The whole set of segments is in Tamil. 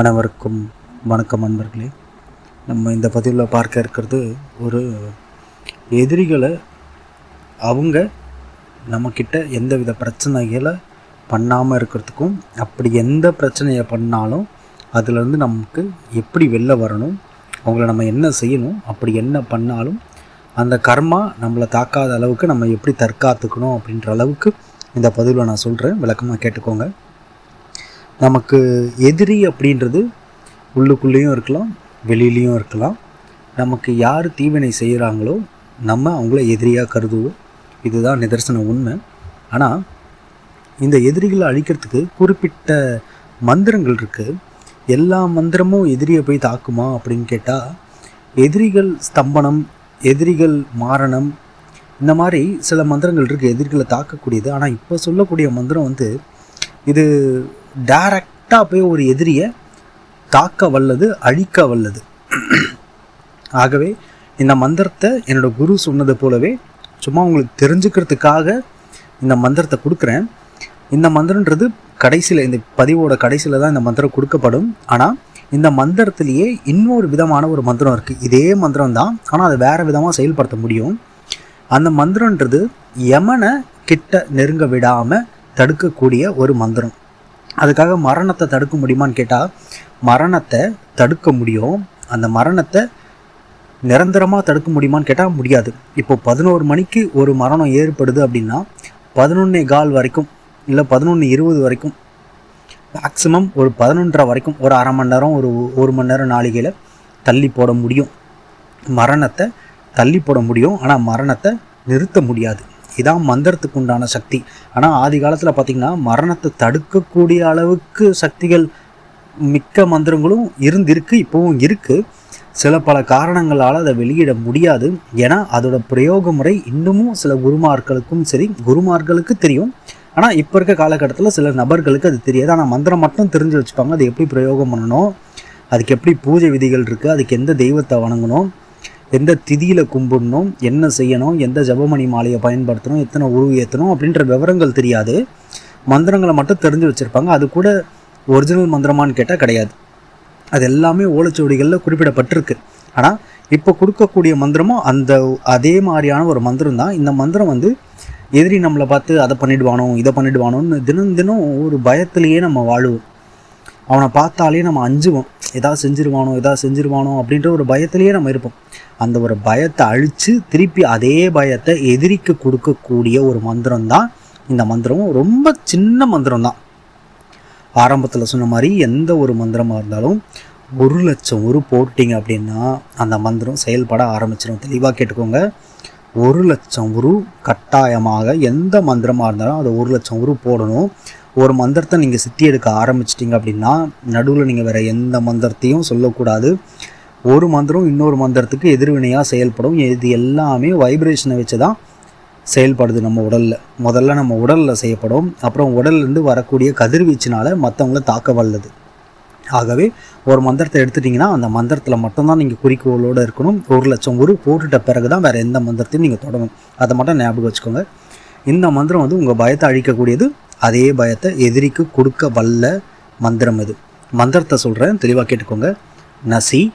அனைவருக்கும் வணக்கம் நண்பர்களே. நம்ம இந்த பதிவில் பார்க்க இருக்கிறது ஒரு எதிரிகளை அவங்க நம்மக்கிட்ட எந்தவித பிரச்சனைகளை பண்ணாமல் இருக்கிறதுக்கும் அப்படி எந்த பிரச்சனையை பண்ணாலும் அதுலேருந்து நமக்கு எப்படி வெளில வரணும் அவங்கள நம்ம என்ன செய்யணும் அப்படி என்ன பண்ணாலும் அந்த கர்மா நம்மளை தாக்காத அளவுக்கு நம்ம எப்படி தற்காத்துக்கணும் அப்படின்ற அளவுக்கு இந்த பதிவில் நான் சொல்கிறேன் விளக்கமாக கேட்டுக்கோங்க. நமக்கு எதிரி அப்படின்றது உள்ளுக்குள்ளேயும் இருக்கலாம் வெளியிலையும் இருக்கலாம். நமக்கு யார் தீவினை செய்கிறாங்களோ நம்ம அவங்கள எதிரியாக கருதுவோம். இதுதான் நிதர்சன உண்மை. ஆனால் இந்த எதிரிகளை அழிக்கிறதுக்கு குறிப்பிட்ட மந்திரங்கள் இருக்குது எல்லா மந்திரமும் எதிரியை போய் தாக்குமா அப்படின்னு கேட்டால் எதிரிகள் ஸ்தம்பனம் எதிரிகள் மாரணம் இந்த மாதிரி சில மந்திரங்கள் இருக்குது எதிரிகளை தாக்கக்கூடியது. ஆனால் இப்போ சொல்லக்கூடிய மந்திரம் வந்து இது டைரக்டாக போய் ஒரு எதிரியை தாக்க வல்லது அழிக்க வல்லது. ஆகவே இந்த மந்திரத்தை என்னோட குரு சொன்னது போலவே சும்மா உங்களுக்கு தெரிஞ்சுக்கிறதுக்காக இந்த மந்திரத்தை கொடுக்குறேன். இந்த மந்திரன்றது கடைசியில் இந்த பதிவோட கடைசியில் தான் இந்த மந்திரம் கொடுக்கப்படும். ஆனால் இந்த மந்திரத்திலேயே இன்னொரு விதமான ஒரு மந்திரம் இருக்குது இதே மந்திரம் தான் ஆனால் அதை வேறு விதமாக செயல்படுத்த முடியும். அந்த மந்திரன்றது யமனை கிட்ட நெருங்க விடாமல் தடுக்கக்கூடிய ஒரு மந்திரம். அதுக்காக மரணத்தை தடுக்க முடியுமான்னு கேட்டால் மரணத்தை தடுக்க முடியும். அந்த மரணத்தை நிரந்தரமாக தடுக்க முடியுமான்னு கேட்டால் முடியாது. இப்போ பதினோரு மணிக்கு ஒரு மரணம் ஏற்படுது அப்படின்னா பதினொன்னே கால் வரைக்கும் இல்லை பதினொன்று இருபது வரைக்கும் மேக்ஸிமம் ஒரு பதினொன்றரை வரைக்கும் ஒரு அரை மணி நேரம் ஒரு ஒரு மணி நேரம் நாளிகையில் தள்ளி போட முடியும். மரணத்தை தள்ளி போட முடியும். ஆனால் மரணத்தை நிறுத்த முடியாது. இதான் மந்திரத்துக்கு உண்டான சக்தி. ஆனால் ஆதி காலத்தில் பார்த்திங்கன்னா மரணத்தை தடுக்கக்கூடிய அளவுக்கு சக்திகள் மிக்க மந்திரங்களும் இருந்திருக்கு இப்போவும் இருக்குது சில பல காரணங்களால் அதை வெளியிட முடியாது. ஏன்னா அதோட பிரயோக முறை இன்னமும் சில குருமார்களுக்கும் சரி குருமார்களுக்கு தெரியும். ஆனால் இப்போ இருக்க காலகட்டத்தில் சில நபர்களுக்கு அது தெரியாது. ஆனால் மந்திரம் மட்டும் தெரிஞ்சு வச்சுப்பாங்க. அது எப்படி பிரயோகம் பண்ணணும்? அதுக்கு எப்படி பூஜை விதிகள் இருக்குது அதுக்கு எந்த தெய்வத்தை வணங்கணும்? எந்த திதியில் கும்பிடணும் என்ன செய்யணும் எந்த ஜபமணி மாலையை பயன்படுத்தணும் எத்தனை உருவு ஏற்றணும் அப்படின்ற விவரங்கள் தெரியாது. மந்திரங்களை மட்டும் தெரிஞ்சு வச்சுருப்பாங்க. அது கூட ஒரிஜினல் மந்திரமான்னு கேட்டால் கிடையாது. அது எல்லாமே ஓலைச்சுவடிகளில் குறிப்பிடப்பட்டிருக்கு. ஆனால் இப்போ கொடுக்கக்கூடிய மந்திரமும் அந்த அதே மாதிரியான ஒரு மந்திரம் தான். இந்த மந்திரம் வந்து எதிரி நம்மளை பார்த்து அதை பண்ணிடுவானோ இதை பண்ணிடுவானோன்னு தினம் தினம் ஒரு பயத்திலேயே நம்ம வாழுவோம். அவனை பார்த்தாலே நம்ம அஞ்சுவோம். எதாவது செஞ்சிருவானோ எதாவது செஞ்சிருவானோ அப்படின்ற ஒரு பயத்திலேயே நம்ம இருப்போம். அந்த ஒரு பயத்தை அழித்து திருப்பி அதே பயத்தை எதிரிக்கு கொடுக்கக்கூடிய ஒரு மந்திரம் தான் இந்த மந்திரம் ரொம்ப சின்ன மந்திரம் தான் ஆரம்பத்தில் சொன்ன மாதிரி எந்த ஒரு மந்திரமாக இருந்தாலும் ஒரு லட்சம் உரு போட்டிங்க அப்படின்னா அந்த மந்திரம் செயல்பட ஆரம்பிச்சிடும் தெளிவாக கேட்டுக்கோங்க. ஒரு லட்சம் உரு கட்டாயமாக எந்த மந்திரமாக இருந்தாலும் அதை ஒரு லட்சம் உரு போடணும். ஒரு மந்திரத்தை நீங்கள் சித்தி எடுக்க ஆரம்பிச்சிட்டிங்க அப்படின்னா நடுவில் நீங்கள் வேறு எந்த மந்திரத்தையும் சொல்லக்கூடாது. ஒரு மந்திரம் இன்னொரு மந்திரத்துக்கு எதிர்வினையாக செயல்படும். இது எல்லாமே வைப்ரேஷனை வச்சு தான் செயல்படுது நம்ம உடலில். முதல்ல நம்ம உடலில் செய்யப்படும். அப்புறம் உடல்லேருந்து வரக்கூடிய கதிர்வீச்சினால் மற்றவங்கள தாக்க வல்லது. ஆகவே ஒரு மந்திரத்தை எடுத்துட்டிங்கன்னா அந்த மந்திரத்தில் மட்டும்தான் நீங்கள் குறிக்கோளோடு இருக்கணும். ஒரு லட்சம் ஒரு போட்டுட்ட பிறகு தான் வேறு எந்த மந்திரத்தையும் நீங்கள் தொடணும். அதை மட்டும் ஞாபகம் வச்சுக்கோங்க. இந்த மந்திரம் வந்து உங்கள் பயத்தை அழிக்கக்கூடியது அதே பயத்தை எதிரிக்கு கொடுக்க வல்ல மந்திரம் இது. மந்திரத்தை சொல்கிறேன் தெளிவாக கேட்டுக்கோங்க. நசி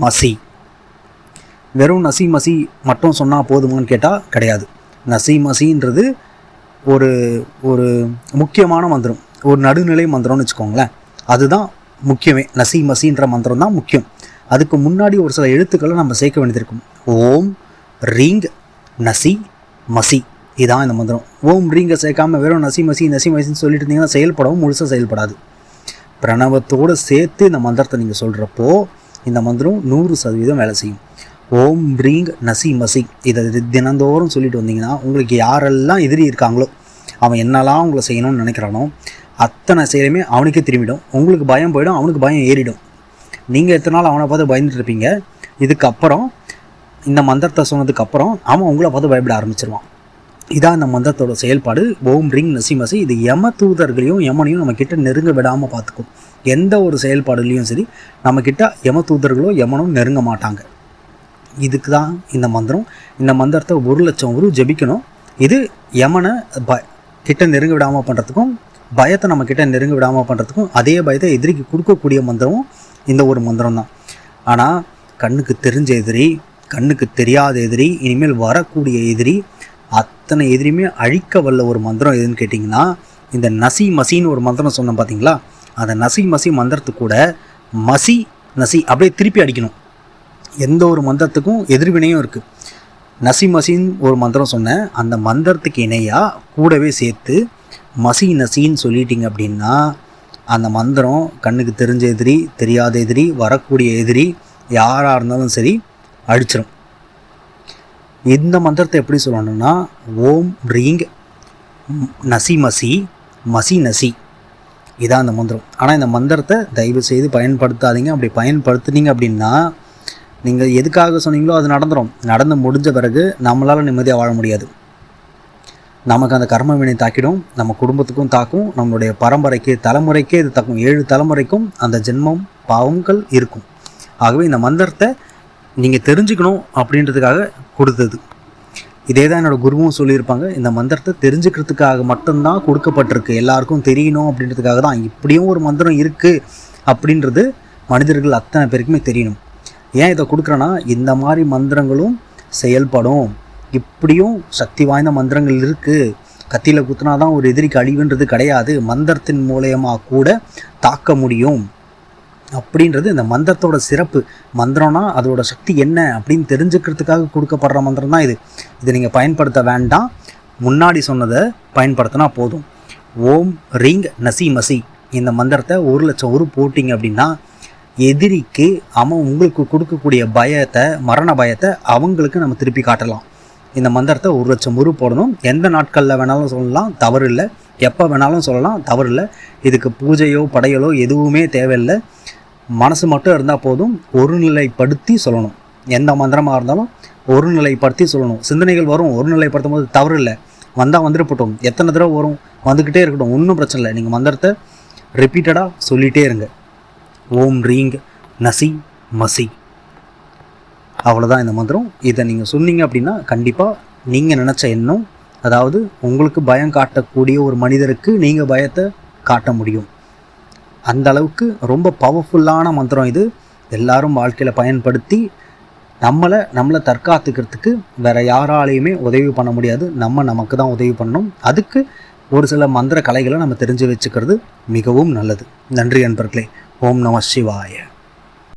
மசி. வெறும் நசி மசி மட்டும் சொன்னால் போதுமான்னு கேட்டால் கிடையாது. நசி மசின்றது ஒரு ஒரு முக்கியமான மந்திரம். ஒரு நடுநிலை மந்திரம்னு வச்சுக்கோங்களேன். அதுதான் முக்கியமே. நசி மசின்ற மந்திரம் தான் முக்கியம். அதுக்கு முன்னாடி ஒரு சில எழுத்துக்களை நம்ம சேர்க்க வேண்டியது இருக்கும். ஓம் ரீங் நசி மசி. இதான் இந்த மந்திரம். ஓம் ரீங்க சேர்க்காம வெறும் நசி மசி நசி மசின்னு சொல்லிட்டு இருந்தீங்கன்னா செயல்படவும் முழுசாக செயல்படாது. பிரணவத்தோடு சேர்த்து இந்த மந்திரத்தை நீங்கள் சொல்கிறப்போ இந்த மந்திரம் நூறு சதவீதம் வேலை செய்யும். ஓம் ரீங் நசி மசி. இதை தினந்தோறும் சொல்லிட்டு வந்தீங்கன்னா உங்களுக்கு யாரெல்லாம் எதிரி இருக்காங்களோ அவன் என்னெல்லாம் உங்களை செய்யணும்னு நினைக்கிறானோ அத்தனை செயலுமே அவனுக்கே திரும்பிடும். உங்களுக்கு பயம் போயிடும் அவனுக்கு பயம் ஏறிடும். நீங்கள் எத்தனை நாள் அவனை பார்த்து பயந்துட்டு இருப்பீங்க? இதுக்கப்புறம் இந்த மந்திரத்தை சொன்னதுக்கப்புறம் அவன் உங்களை பார்த்து பயப்பட ஆரம்பிச்சிருவான். இதான் இந்த மந்திரத்தோட செயல்பாடு. ஓம் ரிங் நசிமசி இது யம தூதர்களையும் யமனையும் நம்ம கிட்ட நெருங்க விடாமல் பார்த்துக்கும். எந்த ஒரு செயல்பாடுலேயும் சரி நம்ம கிட்ட யம தூதர்களோ யமனும் நெருங்க மாட்டாங்க. இதுக்கு தான் இந்த மந்திரம். இந்த மந்திரத்தை ஒரு லட்சம் உரு ஜபிக்கணும். இது யமனை ப கிட்ட நெருங்க விடாமல் பண்ணுறதுக்கும் பயத்தை நம்ம கிட்ட நெருங்க விடாமல் பண்ணுறதுக்கும் அதே பயத்தை எதிரிக்கு கொடுக்கக்கூடிய மந்திரமும் இந்த ஒரு மந்திரம் தான் ஆனால் கண்ணுக்கு தெரிஞ்ச எதிரி கண்ணுக்கு தெரியாத எதிரி இனிமேல் வரக்கூடிய எதிரி அத்தனை எதிரியுமே அழிக்க வல்ல ஒரு மந்திரம் எதுன்னு கேட்டிங்கன்னா இந்த நசி மசின்னு ஒரு மந்திரம் சொன்னோம் பார்த்தீங்களா அந்த நசி மசி மந்திரத்துக்கு கூட மசி நசி அப்படியே திருப்பி அடிக்கணும். எந்த ஒரு மந்திரத்துக்கும் எதிர்வினையும் இருக்குது நசி மசின்னு ஒரு மந்திரம் சொன்னேன். அந்த மந்திரத்துக்கு இணையாக கூடவே சேர்த்து மசி நசின்னு சொல்லிட்டீங்க அப்படின்னா அந்த மந்திரம் கண்ணுக்கு தெரிஞ்ச எதிரி தெரியாத எதிரி வரக்கூடிய எதிரி யாராக இருந்தாலும் சரி அழிச்சிடும் இந்த மந்திரத்தை எப்படி சொல்லணும்னா ஓம் ரீங் நசி மசி மசி நசி. இதான் அந்த மந்திரம். ஆனால் இந்த மந்திரத்தை தயவு செய்து பயன்படுத்தாதீங்க. அப்படி பயன்படுத்துனீங்க அப்படின்னா நீங்கள் எதுக்காக சொன்னீங்களோ அது நடந்துடும் நடந்து முடிஞ்ச பிறகு நம்மளால் நிம்மதியாக வாழ முடியாது. நமக்கு அந்த கர்ம வினை தாக்கிடும். நம்ம குடும்பத்துக்கும் தாக்கும். நம்மளுடைய பரம்பரைக்கு தலைமுறைக்கே இது தாக்கும். ஏழு தலைமுறைக்கும் அந்த ஜென்மம் பாவங்கள் இருக்கும். ஆகவே இந்த மந்திரத்தை நீங்கள் தெரிஞ்சுக்கணும் அப்படின்றதுக்காக கொடுத்தது. இதே தான் என்னோடய குருவும் சொல்லியிருப்பாங்க. இந்த மந்திரத்தை தெரிஞ்சுக்கிறதுக்காக மட்டும்தான் கொடுக்கப்பட்டிருக்கு. எல்லாருக்கும் தெரியணும் அப்படின்றதுக்காக தான் இப்படியும் ஒரு மந்திரம் இருக்குது அப்படின்றது மனிதர்கள் அத்தனை பேருக்குமே தெரியணும். ஏன் இதை கொடுக்குறேன்னா இந்த மாதிரி மந்திரங்களும் செயல்படும். இப்படியும் சக்தி வாய்ந்த மந்திரங்கள் இருக்குது கத்தியில் குத்துனா தான் ஒரு எதிரிக்கு அழிவுன்றது கிடையாது. மந்திரத்தின் மூலயமாக கூட தாக்க முடியும். அப்படின்றது இந்த மந்திரத்தோட சிறப்பு. மந்திரம்னா அதோட சக்தி என்ன அப்படின்னு தெரிஞ்சுக்கிறதுக்காக கொடுக்கப்படுற மந்திரம் தான் இது. இதை நீங்கள் பயன்படுத்த வேண்டாம். முன்னாடி சொன்னதை பயன்படுத்தினா போதும். ஓம் ரிங் நசி மசி. இந்த மந்திரத்தை ஒரு லட்சம் ஒரு போட்டிங்க அப்படின்னா எதிரிக்கு அவன் உங்களுக்கு கொடுக்கக்கூடிய பயத்தை மரண பயத்தை அவங்களுக்கு நம்ம திருப்பி காட்டலாம். இந்த மந்திரத்தை ஒரு லட்சம் உரு போடணும். எந்த நாட்களில் வேணாலும் சொல்லலாம். தவறு இல்லை எப்போ வேணாலும் சொல்லலாம் தவறு இல்லை. இதுக்கு பூஜையோ படையலோ எதுவுமே தேவையில்லை. மனசு மட்டும் இருந்தால் போதும். ஒருநிலைப்படுத்தி சொல்லணும். எந்த மந்திரமாக இருந்தாலும் ஒருநிலைப்படுத்தி சொல்லணும். சிந்தனைகள் வரும் ஒருநிலைப்படுத்தும் போது தவறு இல்லை. வந்தால் வந்துட்டு போட்டோம். எத்தனை தடவை வரும்? வந்துக்கிட்டே இருக்கட்டும். ஒன்றும் பிரச்சனை இல்லை. நீங்கள் மந்திரத்தை ரிப்பீட்டடாக சொல்லிகிட்டே இருங்க. ஓம் ரீங் நசி மசி. அவ்வளோதான் இந்த மந்திரம். இதை நீங்கள் சொன்னீங்க அப்படின்னா கண்டிப்பாக நீங்கள் நினச்ச எண்ணம் அதாவது உங்களுக்கு பயம் காட்டக்கூடிய ஒரு மனிதருக்கு நீங்கள் பயத்தை காட்ட முடியும். அந்த அளவுக்கு ரொம்ப பவர்ஃபுல்லான மந்திரம் இது. எல்லாரும் வாழ்க்கையில் பயன்படுத்தி நம்மளை நம்மளை தற்காத்துக்கிறதுக்கு வேறு யாராலையுமே உதவி பண்ண முடியாது. நம்ம நமக்கு தான் உதவி பண்ணணும். அதுக்கு ஒரு சில மந்திர கலைகளை நம்ம தெரிஞ்சு வச்சுக்கிறது மிகவும் நல்லது. நன்றி நண்பர்களே ஓம் நம சிவாய.